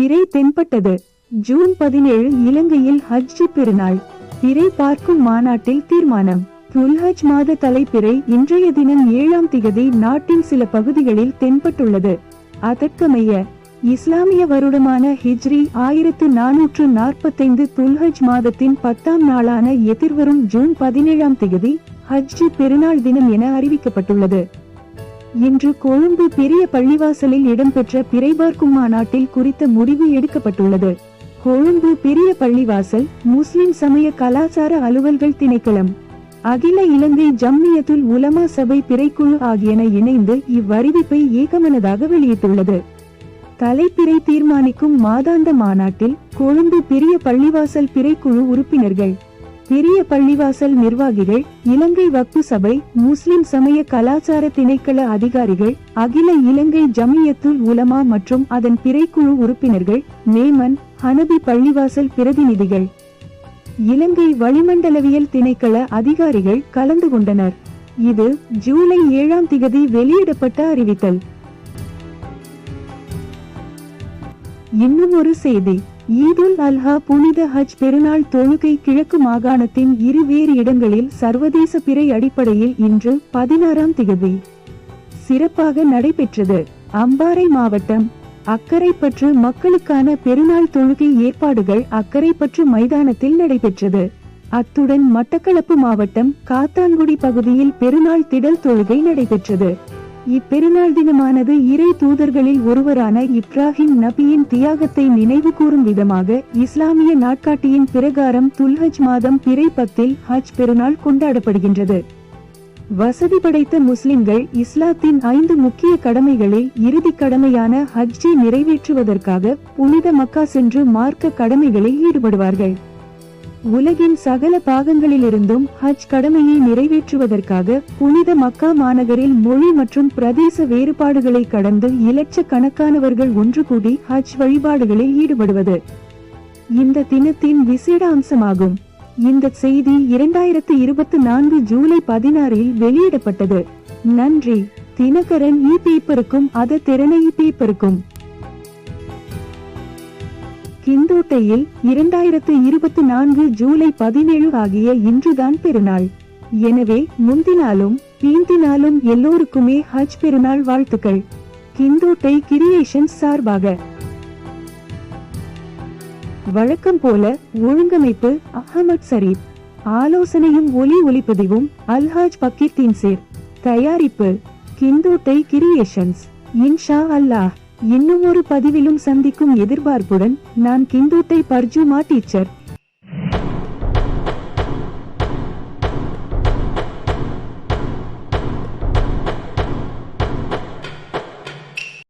திரை தென்பட்டது. ஜூன் பதினேழு இலங்கையில் ஹஜ் பெருநாள். திரை பார்க்கும் மாநாட்டில் தீர்மானம். துல்ஹஜ் மாத தலைப்பிறை இன்றைய தினம் ஏழாம் திகதி நாட்டின் சில பகுதிகளில் தென்பட்டுள்ளது. அதற்கமைய இஸ்லாமிய வருடமான ஹிஜ்ரி ஆயிரத்து நானூற்று நாற்பத்தைந்து துல்ஹஜ் மாதத்தின் பத்தாம் நாளான எதிர்வரும் ஜூன் பதினேழாம் திகதி ஹஜ்ஜி பெருநாள் தினம் என அறிவிக்கப்பட்டுள்ளது. இன்று கொழும்பு பெரிய பள்ளிவாசலில் இடம்பெற்ற பிறைபார்க்கும் மாநாட்டில் குறித்த முடிவு எடுக்கப்பட்டுள்ளது. கொழும்பு பெரிய பள்ளிவாசல் முஸ்லிம் சமய கலாச்சார அலுவல்கள் திணைக்களம் அகில இலங்கை ஜம்மியத்துல் உலமா சபை பிறைக்குழு ஆகியன இணைந்து இவ்வறிவிப்பை ஏகமனதாக வெளியிட்டுள்ளது. தலைப்பிறை தீர்மானிக்கும் மாதாந்த மாநாட்டில் கொழும்பு பெரிய பள்ளிவாசல் பிறைக்குழு உறுப்பினர்கள் பெரிய பள்ளிவாசல் நிர்வாகிகள் இலங்கை வக்பு சபை முஸ்லிம் சமய கலாச்சார திணைக்கள அதிகாரிகள் அகில இலங்கை ஜமியத்துல் உலமா மற்றும் அதன் பிறைக்குழு உறுப்பினர்கள் மேமன் ஹனபி பள்ளிவாசல் பிரதிநிதிகள். இலங்கை வளிமண்டலவியல் திணைக்கள அதிகாரிகள் கலந்து கொண்டனர். இது ஜூலை ஏழாம் திகதி வெளியிடப்பட்ட அறிவித்தல். இன்னும் ஒரு செய்தி. ஈதுல் அல்ஹா புனித ஹஜ் பெருநாள் தொழுகை கிழக்கு மாகாணத்தின் இருவேறு இடங்களில் சர்வதேச பிறை அடிப்படையில் இன்று பதினாறாம் திகதி. சிறப்பாக நடைபெற்றது. அம்பாறை மாவட்டம் அக்கரைப்பற்று மக்களுக்கான பெருநாள் தொழுகை ஏற்பாடுகள் அக்கரைப்பற்று மைதானத்தில் நடைபெற்றது. அத்துடன் மட்டக்களப்பு மாவட்டம் காத்தான்குடி பகுதியில் பெருநாள் திடல் தொழுகை நடைபெற்றது. இப்பெருநாள் தினமானது இறை தூதர்களில் ஒருவரான இப்ராஹிம் நபியின் தியாகத்தை நினைவு கூறும் விதமாக இஸ்லாமிய நாட்காட்டியின் பிரகாரம் துல்ஹஜ் மாதம் பிறை பத்தில் ஹஜ் பெருநாள் கொண்டாடப்படுகின்றது. வசதி படைத்த முஸ்லிம்கள் இஸ்லாத்தின் ஐந்து முக்கிய கடமைகளில் இறுதி கடமையான ஹஜ்ஜை நிறைவேற்றுவதற்காக புனித மக்கா சென்று மார்க்க கடமைகளில் ஈடுபடுவார்கள். உலகின் சகல பாகங்களிலிருந்தும் ஹஜ் கடமையை நிறைவேற்றுவதற்காக புனித மக்கா மாநகரில் மொழி மற்றும் பிரதேச வேறுபாடுகளை கடந்து இலட்சக்கணக்கானவர்கள் ஒன்று கூடி ஹஜ் வழிபாடுகளில் ஈடுபடுவது இந்த தினத்தின் விசேட அம்சமாகும். இந்த செய்தி இரண்டாயிரத்தி இருபத்தி நான்கு ஜூலை பதினாறில் வெளியிடப்பட்டது. நன்றி. தினகரன் இ பேப்பருக்கும் அத திறனை இ பேப்பருக்கும். கிந்தோட்டையில் இரண்டாயிரத்து இருபத்தி நான்கு ஜூலை பதினேழு ஆகிய இன்றுதான் பெருநாள். எனவே முந்தினாலும் பீந்தினாலும் எல்லோருக்குமே ஹஜ் பெருநாள் வாழ்த்துக்கள். கிந்தோட்டை கிரியேஷன் சார்பாக. வழக்கம் போல ஒழுங்கமைப்பு அகமது சரீப் ஆலோசனையும் ஒலி ஒளிப்பதிவும் அல்ஹாஜ் பக்கீர்தீன் சேர். தயாரிப்பு கிந்தோட்டை கிரியேஷன்ஸ் இன்ஷா அல்லாஹ். இன்னும் ஒரு பதிவிலும் சந்திக்கும் எதிர்பார்ப்புடன் நான் கிந்துட்டை பர்ஜுமா டீச்சர்.